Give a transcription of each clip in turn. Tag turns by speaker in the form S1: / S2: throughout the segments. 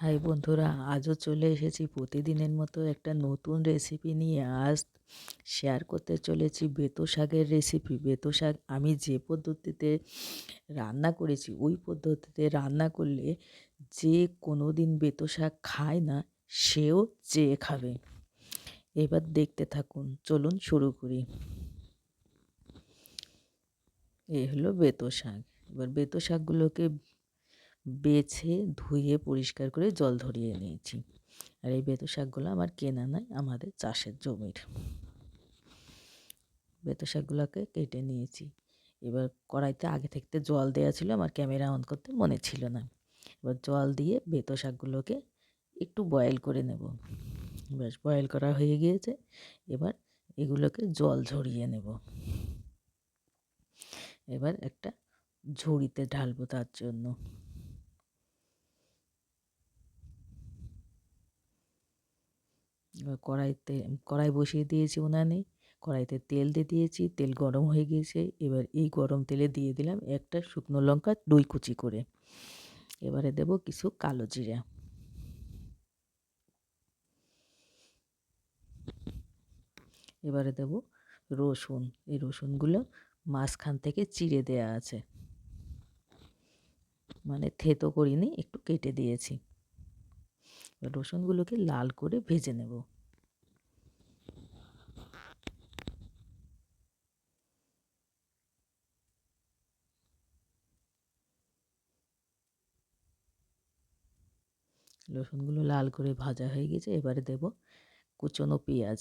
S1: High বন্ধুরা, আজও চলে এসেছি প্রতিদিনের মতো একটা নতুন রেসিপি নিয়ে। আজ শেয়ার করতে চলেছি বেতো শাকের রেসিপি বেতো শাক আমি যে পদ্ধতিতে রান্না করেছি, ওই পদ্ধতিতে রান্না করলে যে কোনো দিন বেতো শাক খায় না, সেও চেয়ে খাবে। এবার দেখতে থাকুন, চলুন শুরু করি। এ হলো বেতো শাক। এবার বেতো শাকগুলোকে বেছে, ধুয়ে, পরিষ্কার করে জল ধরিয়ে নিয়েছি। আর এই বেতো শাকগুলো আমার কেনা নয় আমাদের চাষের জমির। বেতো শাকগুলোকে কেটে নিয়েছি। এবার কড়াইতে আগে থাকতে জল দেওয়া ছিল, আমার ক্যামেরা অন করতে মনে ছিল না। এবার জল দিয়ে বেতো শাকগুলোকে একটু বয়েল করে নেব। ব্যাস, বয়েল করা হয়ে গিয়েছে। এবার এগুলোকে জল ঝরিয়ে নেব। এবার একটা ঝুড়িতে ঢালবো তার জন্য। কড়াইতে, কড়াই বসিয়ে দিয়েছি উনানে, কড়াইতে তেল দিয়ে দিয়েছি, তেল গরম হয়ে গিয়েছে। এবার এই গরম তেলে দিয়ে দিলাম একটা শুকনো লঙ্কা দুই কুচি করে। এবারে দেব কিছু কালো জিরা। এবারে দেব রসুন। এই রসুনগুলো মাঝখান থেকে চিড়ে দেয়া আছে। মানে থেতো করিনি, একটু কেটে দিয়েছি। রসুনগুলোকে লাল করে ভেজে নেব। রসুনগুলো লাল করে ভাজা হয়ে গেছে, এবারে দেব কুচনো পেঁয়াজ।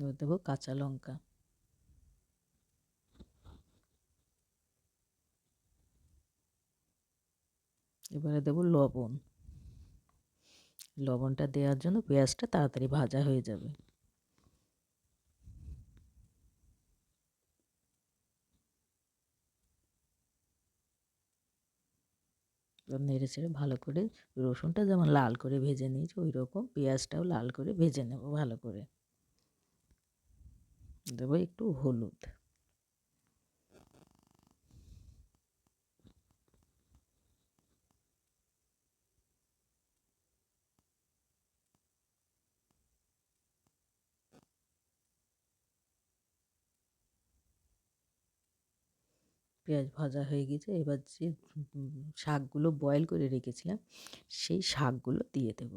S1: এবার দেবো কাঁচা লঙ্কা। এবারে দেবো লবণ। লবণটা দেওয়ার জন্য পেঁয়াজটা তাড়াতাড়ি ভাজা হয়ে যাবে। নেড়ে ছেড়ে ভালো করে রসুনটা যেমন লাল করে ভেজে নিয়েছি ওই রকম পেঁয়াজটাও লাল করে ভেজে নেব ভালো করে। দেবো একটু হলুদ। পেঁয়াজ ভাজা হয়ে গেছে। এবার যে শাকগুলো বয়েল করে রেখেছিলাম, সেই শাকগুলো দিয়ে দেব।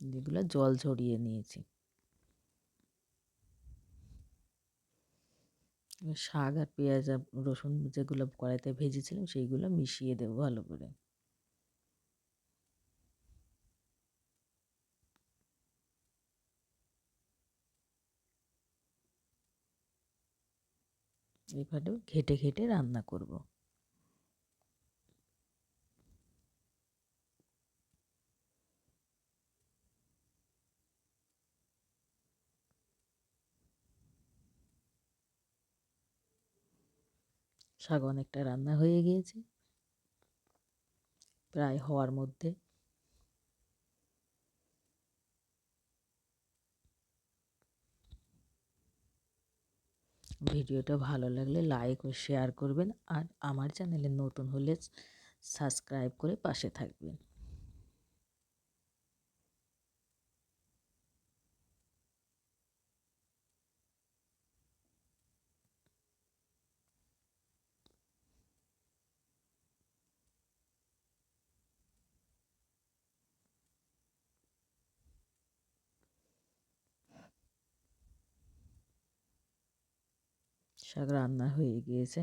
S1: যেগুলো জল ঝরিয়ে নিয়েছি। শাক আর পেঁয়াজ আর রসুন যেগুলো কড়াইতে ভেজেছিলাম, সেইগুলো মিশিয়ে দেবো ভালো করে। এভাবে ঘেটে ঘেটে রান্না করব। শাক অনেকটা রান্না হয়ে গিয়েছে। প্রায় হওয়ার মধ্যে ভিডিওটা ভালো লাগলে লাইক ও শেয়ার করবেন আর আমার চ্যানেলে নতুন হলে সাবস্ক্রাইব করে পাশে থাকবেন। শাক রান্না হয়ে গিয়েছে।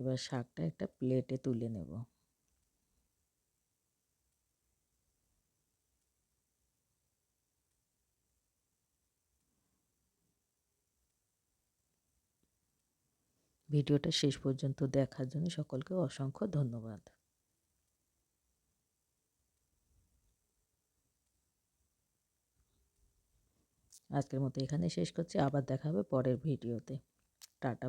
S1: এবার শাকটা একটা প্লেটে তুলে নেব। ভিডিওটা শেষ পর্যন্ত দেখার জন্য সকলকে অসংখ্য ধন্যবাদ। আজকের মতো এখানে শেষ করছি। আবার দেখা হবে পরের ভিডিওতে। ടാറ്റ